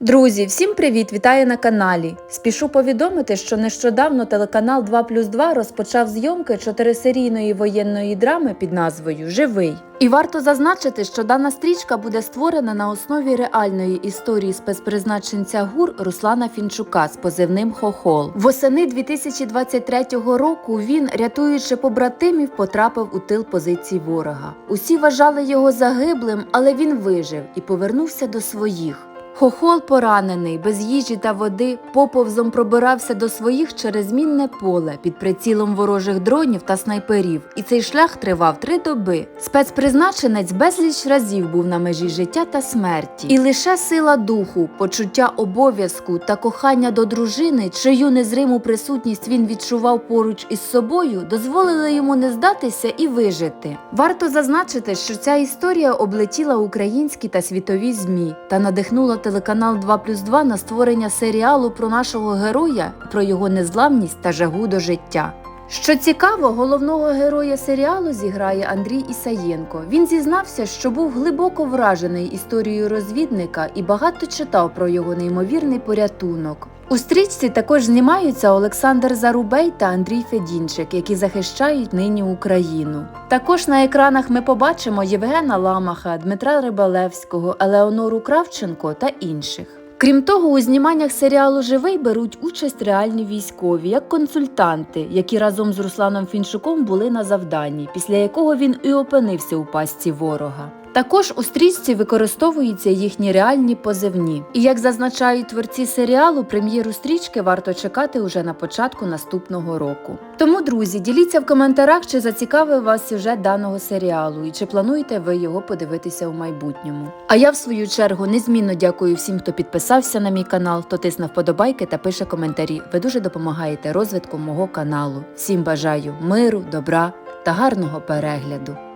Друзі, всім привіт! Вітаю на каналі. Спішу повідомити, що нещодавно телеканал 2 плюс 2 розпочав зйомки чотирисерійної воєнної драми під назвою Живий. І варто зазначити, що дана стрічка буде створена на основі реальної історії спецпризначенця ГУР Руслана Фінчука з позивним Хохол. Восени 2023 року він, рятуючи побратимів, потрапив у тил позицій ворога. Усі вважали його загиблим, але він вижив і повернувся до своїх. Хохол поранений, без їжі та води, поповзом пробирався до своїх через мінне поле під прицілом ворожих дронів та снайперів, і цей шлях тривав три доби. Спецпризначенець безліч разів був на межі життя та смерті, і лише сила духу, почуття обов'язку та кохання до дружини, чию незриму присутність він відчував поруч із собою, дозволили йому не здатися і вижити. Варто зазначити, що ця історія облетіла українські та світові змі та надихнула телеканал 2 плюс 2 на створення серіалу про нашого героя, про його незламність та жагу до життя. Що цікаво, головного героя серіалу зіграє Андрій Ісаєнко. Він зізнався, що був глибоко вражений історією розвідника і багато читав про його неймовірний порятунок. У стрічці також знімаються Олександр Зарубей та Андрій Федінчик, які захищають нині Україну. Також на екранах ми побачимо Євгена Ламаха, Дмитра Рибалевського, Елеонору Кравченко та інших. Крім того, у зніманнях серіалу Живий беруть участь реальні військові, як консультанти, які разом з Русланом Фінчуком були на завданні, після якого він і опинився у пастці ворога. Також у стрічці використовуються їхні реальні позивні. І як зазначають творці серіалу, прем'єру стрічки варто чекати уже на початку наступного року. Тому, друзі, діліться в коментарях, чи зацікавив вас сюжет даного серіалу і чи плануєте ви його подивитися у майбутньому. А я, в свою чергу, незмінно дякую всім, хто підписався на мій канал, хто тисне вподобайки та пише коментарі. Ви дуже допомагаєте розвитку мого каналу. Всім бажаю миру, добра та гарного перегляду.